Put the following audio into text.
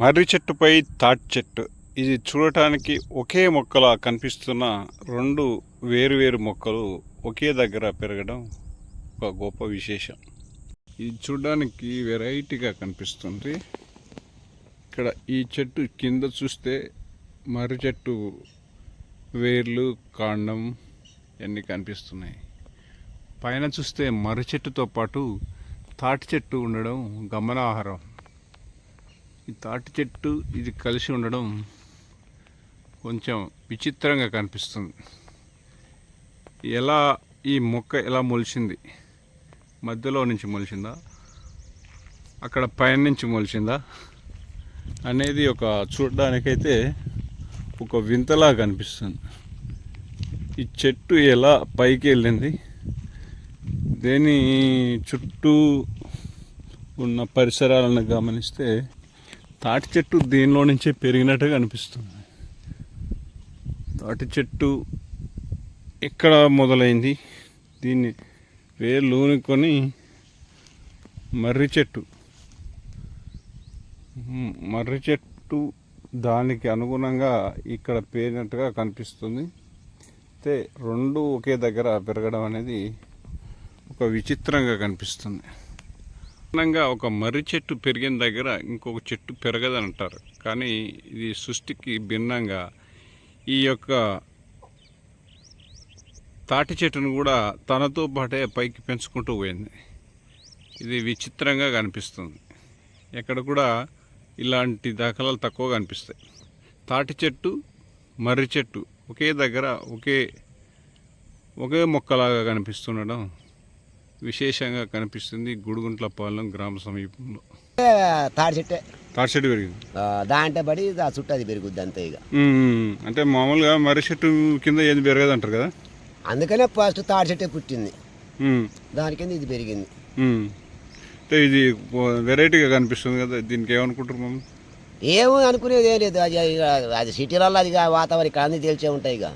మర్రి చెట్టుపై తాటి చెట్టు. ఇది చూడటానికి ఒకే మొక్కలా కనిపిస్తున్న రెండు వేరువేరు మొక్కలు ఒకే దగ్గర పెరగడం ఒక గొప్ప విశేషం. ఇది చూడడానికి వెరైటీగా కనిపిస్తుంది. ఇక్కడ ఈ చెట్టు కింద చూస్తే మర్రి చెట్టు వేర్లు కాండం ఇవన్నీ కనిపిస్తున్నాయి. పైన చూస్తే మర్రి చెట్టుతో పాటు తాటి చెట్టు ఉండడం గమనార్హం. ఈ తాటి చెట్టు ఇది కలిసి ఉండడం కొంచెం విచిత్రంగా కనిపిస్తుంది. ఎలా ఈ మొక్క ఎలా మొలిచింది? మధ్యలో నుంచి మొలిచిందా? అక్కడ పైన నుంచి మొలిచిందా? అనేది ఒక చూడడానికైతే ఒక వింతలా కనిపిస్తుంది. ఈ చెట్టు ఎలా పైకి వెళ్ళింది? దేని చుట్టూ ఉన్న పరిసరాలను గమనిస్తే తాటి చెట్టు దీనిలో నుంచే పెరిగినట్టుగా అనిపిస్తుంది తాటి చెట్టు ఎక్కడ మొదలైంది? దీన్ని వేర్లు కొని మర్రి చెట్టు. మర్రి చెట్టు దానికి అనుగుణంగా ఇక్కడ పేరినట్టుగా కనిపిస్తుంది. అయితే రెండు ఒకే దగ్గర పెరగడం అనేది ఒక విచిత్రంగా కనిపిస్తుంది. సాధారణంగా ఒక మర్రి చెట్టు పెరిగిన దగ్గర ఇంకొక చెట్టు పెరగదని అంటారు కానీ ఇది సృష్టికి భిన్నంగా ఈ యొక్క తాటి చెట్టును కూడా తనతో పాటే పైకి పెంచుకుంటూ పోయింది. ఇది విచిత్రంగా కనిపిస్తుంది. ఎక్కడ కూడా ఇలాంటి దాఖలాలు తక్కువ కనిపిస్తాయి. తాటి చెట్టు మర్రి చెట్టు ఒకే దగ్గర ఒకే ఒకే మొక్కలాగా కనిపిస్తుండడం విశేషంగా కనిపిస్తుంది గుడుగుంట్లపాలెం గ్రామ సమీపంలో. తాడి చెట్టే. తాటి చెట్టు పెరిగింది. దాంట్లో పడి ఆ చుట్టూ అది పెరుగుద్ది అంతే ఇక. అంటే మామూలుగా మర్రి చెట్టు కింద ఏది పెరగదు అంటారు కదా? అందుకనే ఫస్ట్ తాడి చెట్టే పుట్టింది. దాని కింద ఇది పెరిగింది. అంటే ఇది వెరైటీగా కనిపిస్తుంది కదా దీనికి ఏమనుకుంటారు మమ్మల్ని ఏమో అనుకునేది ఏం లేదు. అది అది సిటీలలో అది వాతావరణం ఇక్కడ అన్ని తేల్చే ఉంటాయి ఇక.